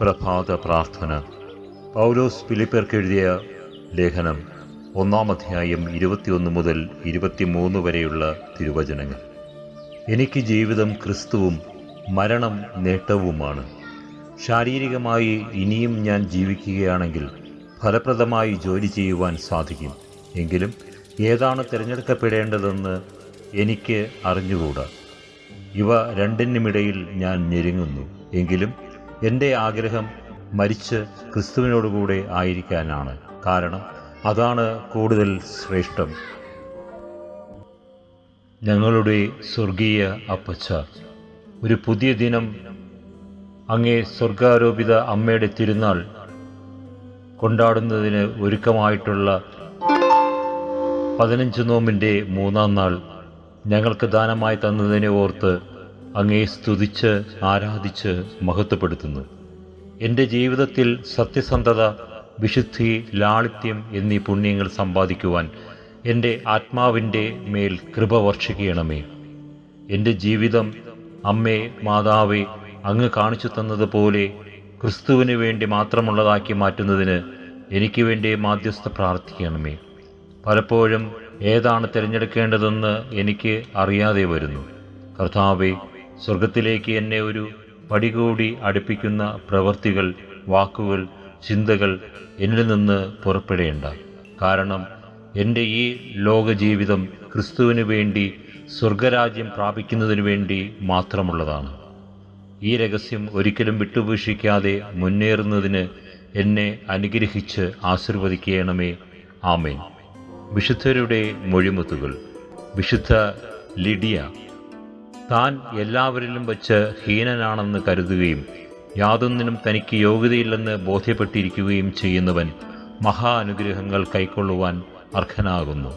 പ്രഭാത പ്രാർത്ഥന. പൗലോസ് ഫിലിപ്പർക്ക് എഴുതിയ ലേഖനം ഒന്നാം അധ്യായം ഇരുപത്തിയൊന്ന് മുതൽ ഇരുപത്തിമൂന്ന് വരെയുള്ള തിരുവചനങ്ങൾ. എനിക്ക് ജീവിതം ക്രിസ്തുവും മരണം നേട്ടവുമാണ്. ശാരീരികമായി ഇനിയും ഞാൻ ജീവിക്കുകയാണെങ്കിൽ ഫലപ്രദമായി ജോലി ചെയ്യുവാൻ സാധിക്കും. എങ്കിലും ഏതാണ് തിരഞ്ഞെടുക്കപ്പെടേണ്ടതെന്ന് എനിക്ക് അറിഞ്ഞുകൂടാ. ഇവ രണ്ടിനുമിടയിൽ ഞാൻ ഞെരുങ്ങുന്നു. എങ്കിലും എന്റെ ആഗ്രഹം മരിച്ച് ക്രിസ്തുവിനോടുകൂടെ ആയിരിക്കാനാണ്. കാരണം അതാണ് കൂടുതൽ ശ്രേഷ്ഠം. ഞങ്ങളുടെ സ്വർഗീയ അപ്പച്ച ഒരു പുതിയ ദിനം അങ്ങേ സ്വർഗാരോപിത അമ്മയുടെ തിരുനാൾ കൊണ്ടാടുന്നതിന് ഒരുക്കമായിട്ടുള്ള പതിനഞ്ച് നോമ്പിന്റെ മൂന്നാം നാൾ ഞങ്ങൾക്ക് ദാനമായി തന്നതിനെ ഓർത്ത് അങ്ങേ സ്തുതിച്ച് ആരാധിച്ച് മഹത്വപ്പെടുത്തുന്നു. എന്റെ ജീവിതത്തിൽ സത്യസന്ധത വിശുദ്ധി ലാളിത്യം എന്നീ പുണ്യങ്ങൾ സമ്പാദിക്കുവാൻ എന്റെ ആത്മാവിന്റെ മേൽ കൃപ വർഷിക്കണമേ. എന്റെ ജീവിതം അമ്മേ മാതാവേ അങ്ങ് കാണിച്ചു തന്നതുപോലെ ക്രിസ്തുവിന് വേണ്ടി മാത്രമുള്ളതാക്കി മാറ്റുന്നതിന് എനിക്ക് വേണ്ടി മാധ്യസ്ഥ പ്രാർത്ഥിക്കണമേ. പലപ്പോഴും ഏതാണ് തിരഞ്ഞെടുക്കേണ്ടതെന്ന് എനിക്ക് അറിയാതെ വരുന്നു. കർത്താവെ സ്വർഗത്തിലേക്ക് എന്നെ ഒരു പടി കൂടി അടുപ്പിക്കുന്ന പ്രവൃത്തികൾ വാക്കുകൾ ചിന്തകൾ എന്നിൽ നിന്ന് പുറപ്പെടേണ്ട. കാരണം എന്റെ ഈ ലോകജീവിതം ക്രിസ്തുവിന് വേണ്ടി സ്വർഗരാജ്യം പ്രാപിക്കുന്നതിന് വേണ്ടി മാത്രമുള്ളതാണ്. ഈ രഹസ്യം ഒരിക്കലും വിട്ടുപേക്ഷിക്കാതെ മുന്നേറുന്നതിന് എന്നെ അനുഗ്രഹിച്ച് ആശീർവദിക്കണമേ. ആമേൻ. വിശുദ്ധരുടെ മൊഴിമുത്തുകൾ. വിശുദ്ധ ലിഡിയ താൻ എല്ലാവരിലും വച്ച് ഹീനനാണെന്ന് കരുതുകയും യാതൊന്നിനും തനിക്ക് യോഗ്യതയില്ലെന്ന് ബോധ്യപ്പെട്ടിരിക്കുകയും ചെയ്യുന്നവൻ മഹാ അനുഗ്രഹങ്ങൾ കൈക്കൊള്ളുവാൻ അർഹനാകുന്നു.